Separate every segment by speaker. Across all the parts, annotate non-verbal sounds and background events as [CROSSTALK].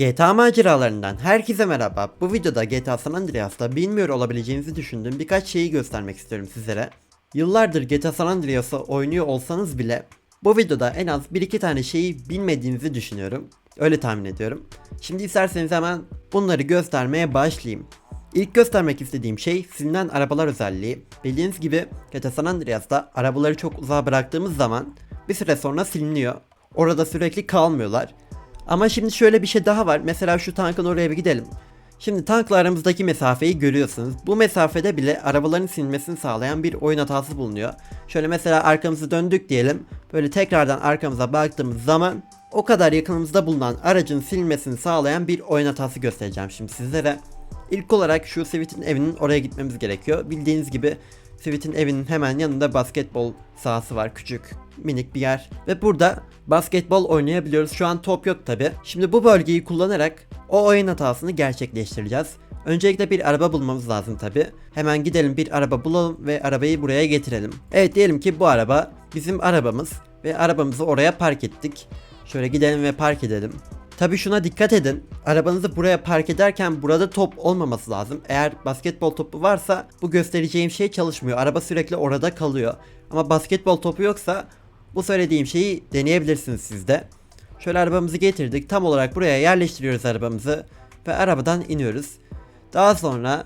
Speaker 1: GTA maceralarından herkese merhaba. Bu videoda GTA San Andreas'ta bilmiyor olabileceğinizi düşündüğüm birkaç şeyi göstermek istiyorum sizlere. Yıllardır GTA San Andreas'ı oynuyor olsanız bile bu videoda en az 1-2 tane şeyi bilmediğinizi düşünüyorum. Öyle tahmin ediyorum. Şimdi isterseniz hemen bunları göstermeye başlayayım. İlk göstermek istediğim şey silinen arabalar özelliği. Bildiğiniz gibi GTA San Andreas'ta arabaları çok uzağa bıraktığımız zaman bir süre sonra siliniyor. Orada sürekli kalmıyorlar. Ama şimdi şöyle bir şey daha var. Mesela şu tankın oraya bir gidelim. Şimdi tankla aramızdaki mesafeyi görüyorsunuz. Bu mesafede bile arabaların silinmesini sağlayan bir oyun hatası bulunuyor. Şöyle mesela arkamızı döndük diyelim. Böyle tekrardan arkamıza baktığımız zaman o kadar yakınımızda bulunan aracın silinmesini sağlayan bir oyun hatası göstereceğim şimdi sizlere. İlk olarak şu Sweet'in evinin oraya gitmemiz gerekiyor. Bildiğiniz gibi Sweet'in evinin hemen yanında basketbol sahası var. Küçük, minik bir yer. Ve burada basketbol oynayabiliyoruz. Şu an top yok tabi. Şimdi bu bölgeyi kullanarak o oyun hatasını gerçekleştireceğiz. Öncelikle bir araba bulmamız lazım tabi. Hemen gidelim bir araba bulalım ve arabayı buraya getirelim. Evet diyelim ki bu araba bizim arabamız ve arabamızı oraya park ettik. Şöyle gidelim ve park edelim. Tabi şuna dikkat edin. Arabanızı buraya park ederken burada top olmaması lazım. Eğer basketbol topu varsa bu göstereceğim şey çalışmıyor. Araba sürekli orada kalıyor. Ama basketbol topu yoksa bu söylediğim şeyi deneyebilirsiniz siz de. Şöyle arabamızı getirdik. Tam olarak buraya yerleştiriyoruz arabamızı ve arabadan iniyoruz. Daha sonra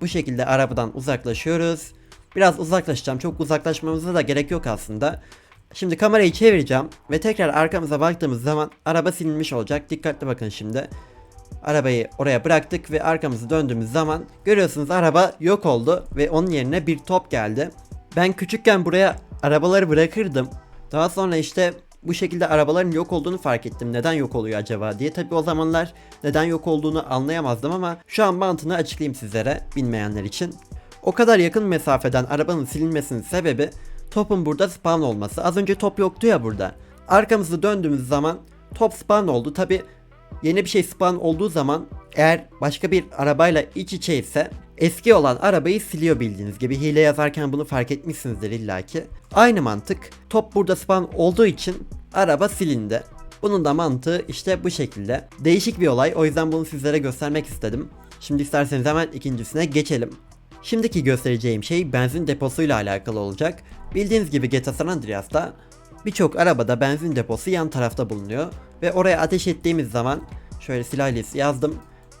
Speaker 1: bu şekilde arabadan uzaklaşıyoruz. Biraz uzaklaşacağım. Çok uzaklaşmamıza da gerek yok aslında. Şimdi kamerayı çevireceğim ve tekrar arkamıza baktığımız zaman araba silinmiş olacak. Dikkatli bakın şimdi. Arabayı oraya bıraktık ve arkamızı döndüğümüz zaman görüyorsunuz araba yok oldu ve onun yerine bir top geldi. Ben küçükken buraya arabaları bırakırdım. Daha sonra işte bu şekilde arabaların yok olduğunu fark ettim. Neden yok oluyor acaba diye. Tabi o zamanlar neden yok olduğunu anlayamazdım ama şu an mantığını açıklayayım sizlere bilmeyenler için. O kadar yakın mesafeden arabanın silinmesinin sebebi topun burada spawn olması. Az önce top yoktu ya burada. Arkamızı döndüğümüz zaman top spawn oldu. Tabi yeni bir şey spawn olduğu zaman eğer başka bir arabayla iç içe ise eski olan arabayı siliyor bildiğiniz gibi. Hile yazarken bunu fark etmişsinizdir illaki. Aynı mantık. Top burada spawn olduğu için araba silindi. Bunun da mantığı işte bu şekilde. Değişik bir olay o yüzden bunu sizlere göstermek istedim. Şimdi isterseniz hemen ikincisine geçelim. Şimdiki göstereceğim şey benzin deposuyla alakalı olacak. Bildiğiniz gibi GTA San Andreas'ta birçok arabada benzin deposu yan tarafta bulunuyor. Ve oraya ateş ettiğimiz zaman şöyle silah listesi yazdım.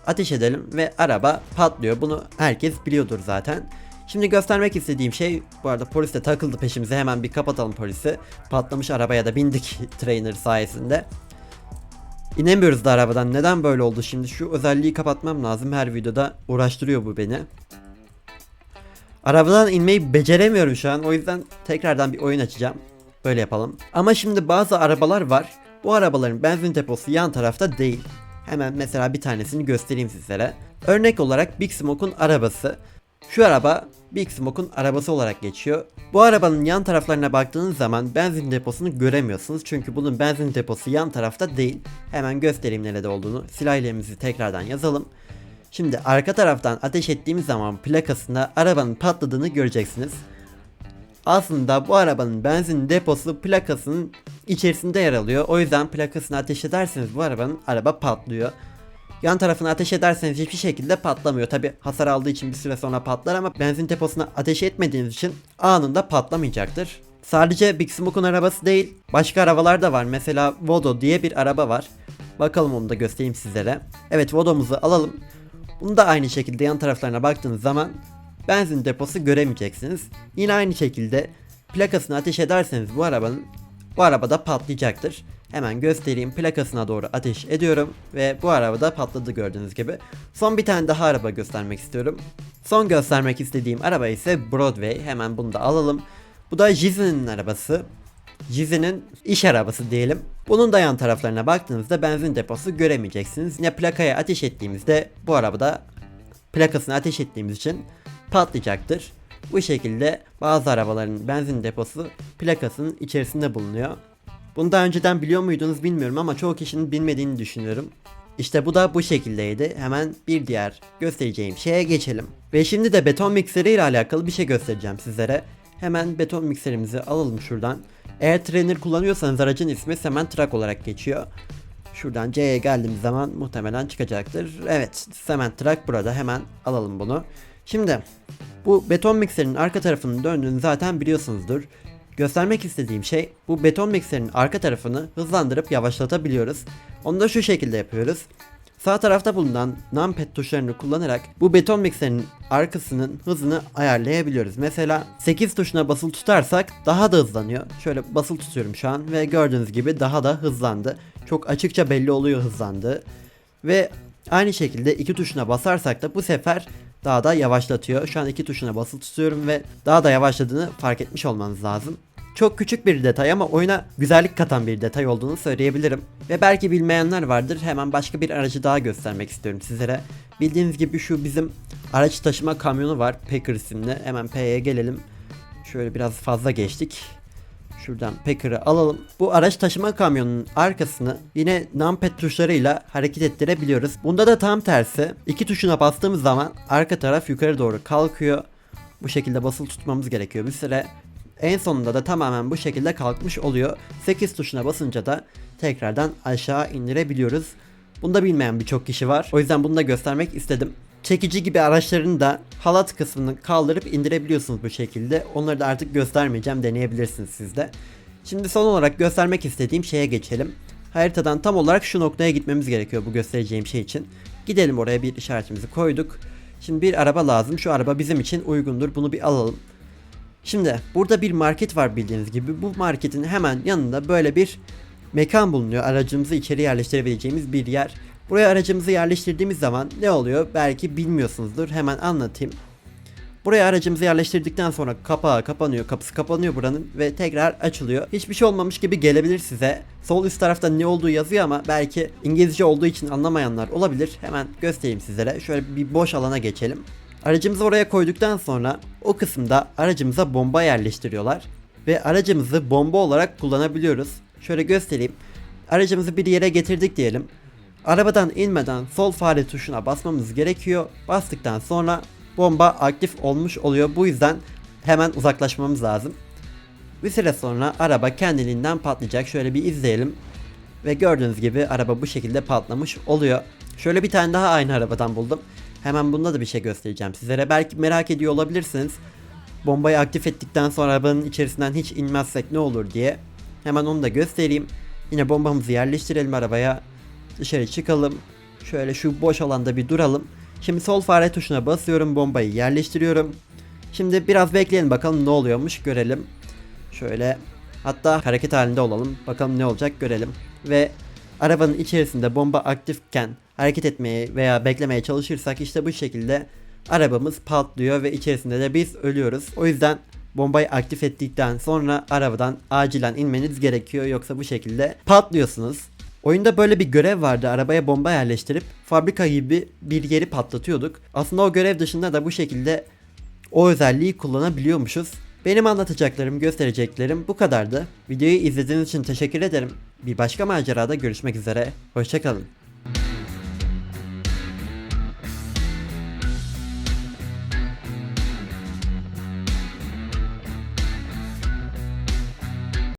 Speaker 1: Ateş edelim ve araba patlıyor. Bunu herkes biliyordur zaten. Şimdi göstermek istediğim şey bu arada polis de takıldı peşimize hemen bir kapatalım polisi. Patlamış arabaya da bindik [LAUGHS] trainer sayesinde. İnemiyoruz da arabadan. Neden böyle oldu şimdi? Şu özelliği kapatmam lazım. Her videoda uğraştırıyor bu beni. Arabadan inmeyi beceremiyorum şu an. O yüzden tekrardan bir oyun açacağım. Böyle yapalım. Ama şimdi bazı arabalar var. Bu arabaların benzin deposu yan tarafta değil. Hemen mesela bir tanesini göstereyim sizlere. Örnek olarak Big Smoke'un arabası. Şu araba Big Smoke'un arabası olarak geçiyor. Bu arabanın yan taraflarına baktığınız zaman benzin deposunu göremiyorsunuz. Çünkü bunun benzin deposu yan tarafta değil. Hemen göstereyim nerede olduğunu. Silahlarımızı tekrardan yazalım. Şimdi arka taraftan ateş ettiğimiz zaman plakasında arabanın patladığını göreceksiniz. Aslında bu arabanın benzin deposu plakasının içerisinde yer alıyor. O yüzden plakasını ateş ederseniz bu arabanın araba patlıyor. Yan tarafını ateş ederseniz hiçbir şekilde patlamıyor. Tabi hasar aldığı için bir süre sonra patlar ama benzin deposuna ateş etmediğiniz için anında patlamayacaktır. Sadece Big Smoke'un arabası değil, başka arabalar da var. Mesela Vodo diye bir araba var. Bakalım onu da göstereyim sizlere. Evet Vodo'muzu alalım. Bunu da aynı şekilde yan taraflarına baktığınız zaman benzin deposu göremeyeceksiniz. Yine aynı şekilde plakasını ateş ederseniz bu arabanın bu arabada patlayacaktır. Hemen göstereyim plakasına doğru ateş ediyorum ve bu arabada patladı gördüğünüz gibi. Son bir tane daha araba göstermek istiyorum. Son göstermek istediğim araba ise Broadway. Hemen bunu da alalım. Bu da Jizen'in arabası. Jizen'in iş arabası diyelim. Bunun da yan taraflarına baktığınızda benzin deposu göremeyeceksiniz. Yine plakaya ateş ettiğimizde bu arabada plakasını ateş ettiğimiz için patlayacaktır. Bu şekilde bazı arabaların benzin deposu plakasının içerisinde bulunuyor. Bunu daha önceden biliyor muydunuz bilmiyorum ama çoğu kişinin bilmediğini düşünüyorum. İşte bu da bu şekildeydi. Hemen bir diğer göstereceğim şeye geçelim. Ve şimdi de beton mikseri ile alakalı bir şey göstereceğim sizlere. Hemen beton mikserimizi alalım şuradan. Eğer trainer kullanıyorsanız aracın ismi hemen truck olarak geçiyor. Şuradan C'ye geldiğimiz zaman muhtemelen çıkacaktır. Evet Cement Truck burada hemen alalım bunu. Şimdi bu beton mikserinin arka tarafının döndüğünü zaten biliyorsunuzdur. Göstermek istediğim şey bu beton mikserinin arka tarafını hızlandırıp yavaşlatabiliyoruz. Onu da şu şekilde yapıyoruz. Sağ tarafta bulunan numpad tuşlarını kullanarak bu beton mikserinin arkasının hızını ayarlayabiliyoruz. Mesela 8 tuşuna basılı tutarsak daha da hızlanıyor. Şöyle basılı tutuyorum şu an ve gördüğünüz gibi daha da hızlandı. Çok açıkça belli oluyor hızlandı. Ve aynı şekilde iki tuşuna basarsak da bu sefer daha da yavaşlatıyor. Şu an iki tuşuna basılı tutuyorum ve daha da yavaşladığını fark etmiş olmanız lazım. Çok küçük bir detay ama oyuna güzellik katan bir detay olduğunu söyleyebilirim. Ve belki bilmeyenler vardır. Hemen başka bir aracı daha göstermek istiyorum sizlere. Bildiğiniz gibi şu bizim araç taşıma kamyonu var. Packer isimli. Hemen P'ye gelelim. Şöyle biraz fazla geçtik. Şuradan Packer'ı alalım. Bu araç taşıma kamyonunun arkasını yine numpad tuşlarıyla hareket ettirebiliyoruz. Bunda da tam tersi. İki tuşuna bastığımız zaman arka taraf yukarı doğru kalkıyor. Bu şekilde basılı tutmamız gerekiyor bir süre. En sonunda da tamamen bu şekilde kalkmış oluyor. 8 tuşuna basınca da tekrardan aşağı indirebiliyoruz. Bunu da bilmeyen birçok kişi var. O yüzden bunu da göstermek istedim. Çekici gibi araçların da halat kısmını kaldırıp indirebiliyorsunuz bu şekilde. Onları da artık göstermeyeceğim deneyebilirsiniz siz de. Şimdi son olarak göstermek istediğim şeye geçelim. Haritadan tam olarak şu noktaya gitmemiz gerekiyor bu göstereceğim şey için. Gidelim oraya bir işaretimizi koyduk. Şimdi bir araba lazım. Şu araba bizim için uygundur. Bunu bir alalım. Şimdi burada bir market var bildiğiniz gibi. Bu marketin hemen yanında böyle bir mekan bulunuyor. Aracımızı içeri yerleştirebileceğimiz bir yer. Buraya aracımızı yerleştirdiğimiz zaman ne oluyor? Belki bilmiyorsunuzdur. Hemen anlatayım. Buraya aracımızı yerleştirdikten sonra kapağı kapanıyor, kapısı kapanıyor buranın ve tekrar açılıyor. Hiçbir şey olmamış gibi gelebilir size. Sol üst tarafta ne olduğu yazıyor ama belki İngilizce olduğu için anlamayanlar olabilir. Hemen göstereyim sizlere. Şöyle bir boş alana geçelim. Aracımızı oraya koyduktan sonra o kısımda aracımıza bomba yerleştiriyorlar. Ve aracımızı bomba olarak kullanabiliyoruz. Şöyle göstereyim. Aracımızı bir yere getirdik diyelim. Arabadan inmeden sol fare tuşuna basmamız gerekiyor. Bastıktan sonra bomba aktif olmuş oluyor. Bu yüzden hemen uzaklaşmamız lazım. Bir süre sonra araba kendiliğinden patlayacak. Şöyle bir izleyelim. Ve gördüğünüz gibi araba bu şekilde patlamış oluyor. Şöyle bir tane daha aynı arabadan buldum. Hemen bunda da bir şey göstereceğim sizlere. Belki merak ediyor olabilirsiniz. Bombayı aktif ettikten sonra arabanın içerisinden hiç inmezsek ne olur diye. Hemen onu da göstereyim. Yine bombamızı yerleştirelim arabaya. Dışarı çıkalım. Şöyle şu boş alanda bir duralım. Şimdi sol fare tuşuna basıyorum. Bombayı yerleştiriyorum. Şimdi biraz bekleyelim bakalım ne oluyormuş görelim. Şöyle hatta hareket halinde olalım. Bakalım ne olacak görelim. Ve arabanın içerisinde bomba aktifken hareket etmeye veya beklemeye çalışırsak işte bu şekilde arabamız patlıyor ve içerisinde de biz ölüyoruz. O yüzden bombayı aktif ettikten sonra arabadan acilen inmeniz gerekiyor yoksa bu şekilde patlıyorsunuz. Oyunda böyle bir görev vardı. Arabaya bomba yerleştirip fabrika gibi bir yeri patlatıyorduk. Aslında o görev dışında da bu şekilde o özelliği kullanabiliyormuşuz. Benim anlatacaklarım, göstereceklerim bu kadardı. Videoyu izlediğiniz için teşekkür ederim. Bir başka macerada görüşmek üzere. Hoşçakalın.